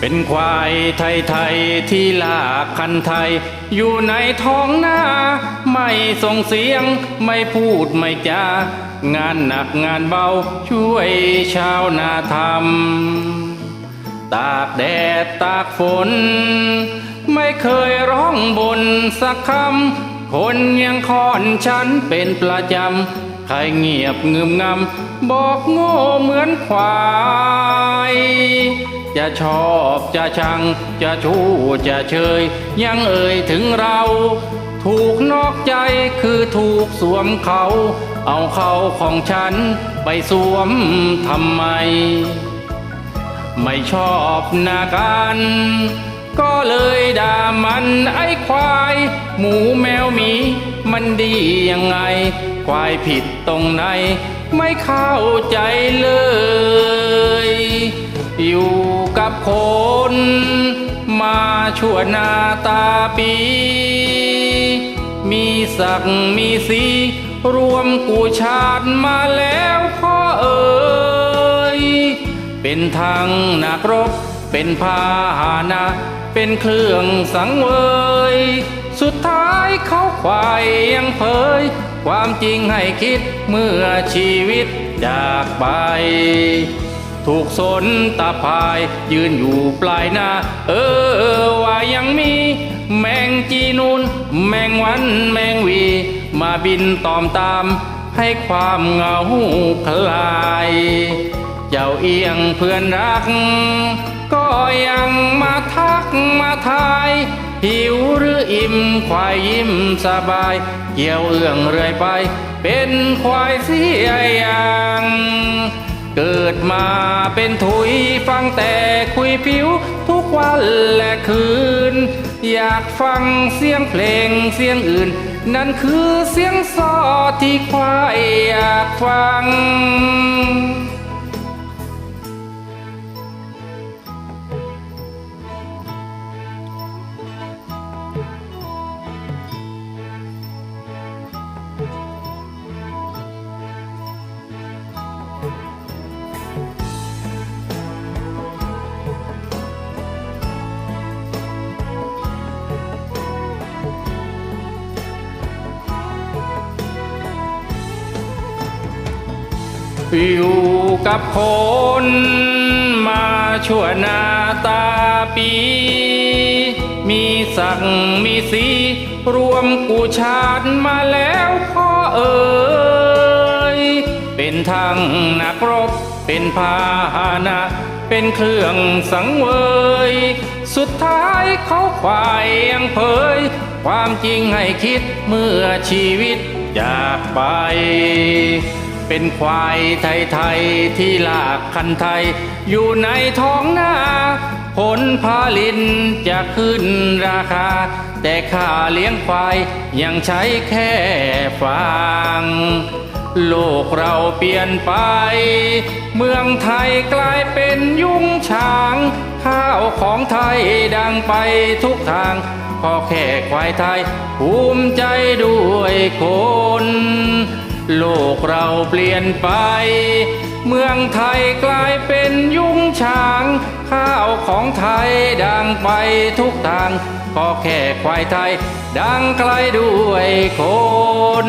เป็นควายไทยไทยๆที่ลากคันไทย อยู่ในท้องนาไม่ส่งเสียงไม่พูดไม่จางานหนักงานเบาช่วยชาวนาทำ ตากแดดตากฝน ไม่เคยร้องบนสักคำคนยังคอนฉันเป็นประจำ ใครเงียบเงึมงำ บอกโง่เหมือนควาย จะชอบจะชัง จะชู้จะเชย ยังเอ่ยถึงเรา ถูกนอกใจคือถูกสวมเขา เอาเขาของฉันไปสวมทำไม ไม่ชอบหน้ากัน ก็เลยด่ามันไอ้ควาย หมูแมวหมี มันดียังไง ควายผิดตรงไหน ไม่เข้าใจเลย อยู่กับคน มาชั่วหนาตาปี มีศักดิ์มีสี รวมกูชาติมาแล้วพ่อเอ๋ย เป็นทางนักรบ เป็นพาหานะ เป็นเครื่องสังเวย สุดท้ายเขาควายยังเผย ความจริงให้คิดเมื่อชีวิตจากไป ถูกสนตาพายยืนอยู่ปลายนาเออว่ายังมี แมงจีนูนแมงวันแมงวี มาบินตอมตามให้ความเหงาคลาย เจ้าเอียงเพื่อนรัก ก็ยังมาทักมาทายหิวหรืออิ่มควายยิ้มสบาย เกี่ยวเอื้องเรื่อยไป เป็นควายเสียอย่างเกิดมาเป็นถุยฟังแต่คุยผิว ทุกวันและคืน อยากฟังเสียงเพลงเสียงอื่น นั่นคือเสียงซอที่ควายอยากฟัง อยู่กับคนมาชั่วนาตาปี มีศักมีสีรวมกูชาติมาแล้วพ่อเอ๋ยเป็นทางนักรบเป็นพาหนะเป็นเครื่องสังเวย สุดท้ายเขาควายยังเผย ความจริงให้คิดเมื่อชีวิตจากไป เป็นควายไทยไทยๆที่ลากคันไทย อยู่ในท้องนาผลผลิตจะขึ้นราคา แต่ค่าเลี้ยงควายยังใช้แค่ฟางโลกเราเปลี่ยนไป เมืองไทยกลายเป็นยุ่งช้าง ข้าวของไทยดังไปทุกทาง พอแค่ควายไทย ภูมิใจด้วยคน โลกเราเปลี่ยนไป เมืองไทยกลายเป็นยุงช้าง ข้าวของไทยดังไปทุกทางก็แค่ควายไทย ดังไกลด้วยคน